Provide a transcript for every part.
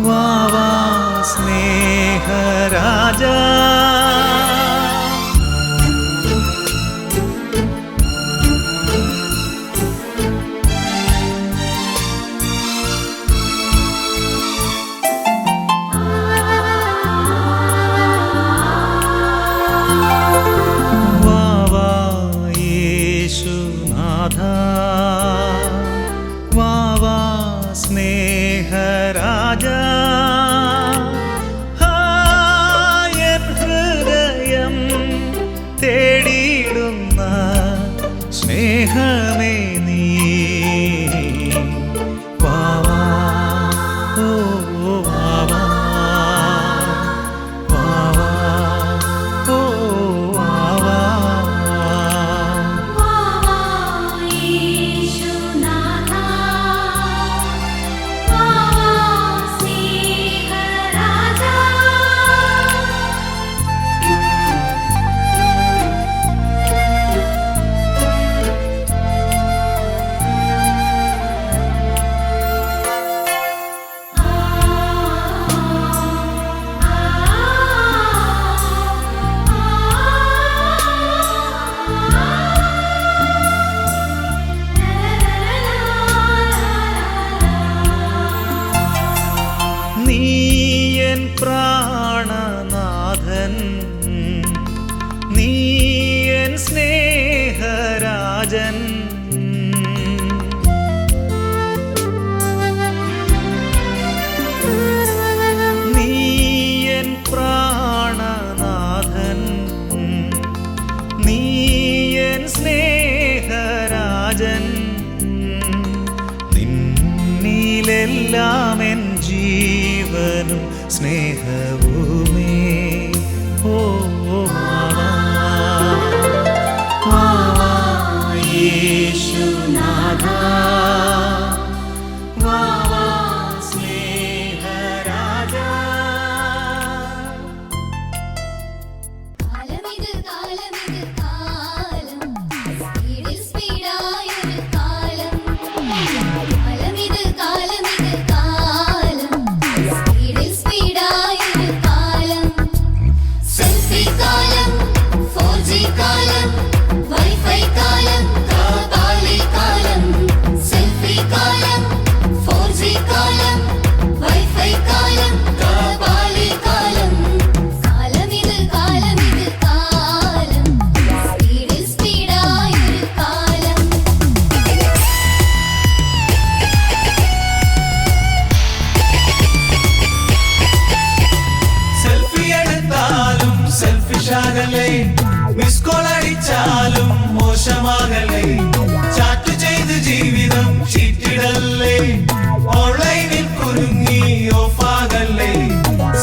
വാ സ്നേഹരാജാ. രാജൻ. നീ എൻ നീ എൻ സ്നേഹരാജൻ. എൻ ജീവനും സ്നേഹവുമേ. മിസ് കോൾ മോശമാകല്ലേ? ചാറ്റ് ചെയ്ത് ജീവിതം ചീറ്റിടല്ലേ? ഓൺലൈനിൽ കുരുങ്ങി ഓഫാകല്ലേ?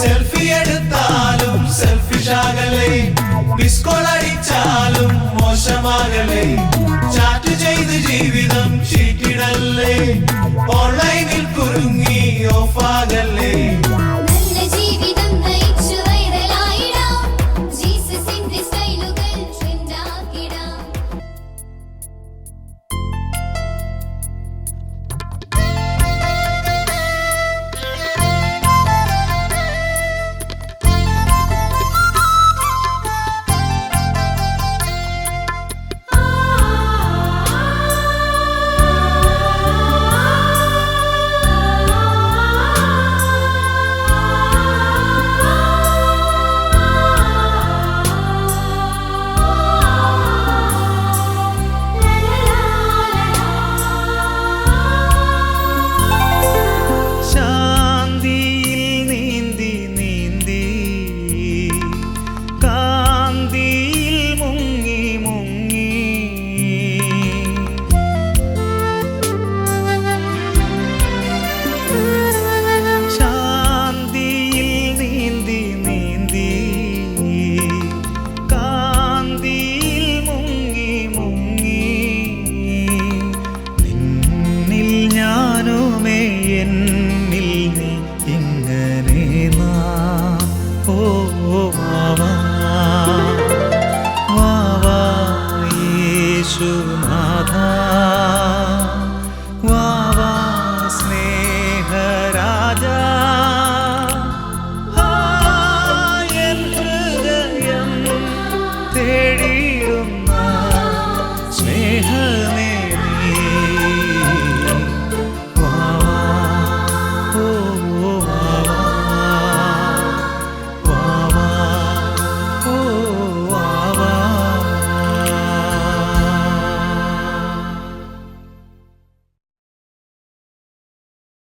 സെൽഫി എടുത്താലും സെൽഫിഷ് ആകല്ലേ? മിസ് കോൾ മോശമാകല്ലേ? ചാറ്റ് ചെയ്ത് ജീവിതം ചീറ്റിടല്ലേ? ഓൺലൈനിൽ കുരുങ്ങി ഓഫാകല്ലേ?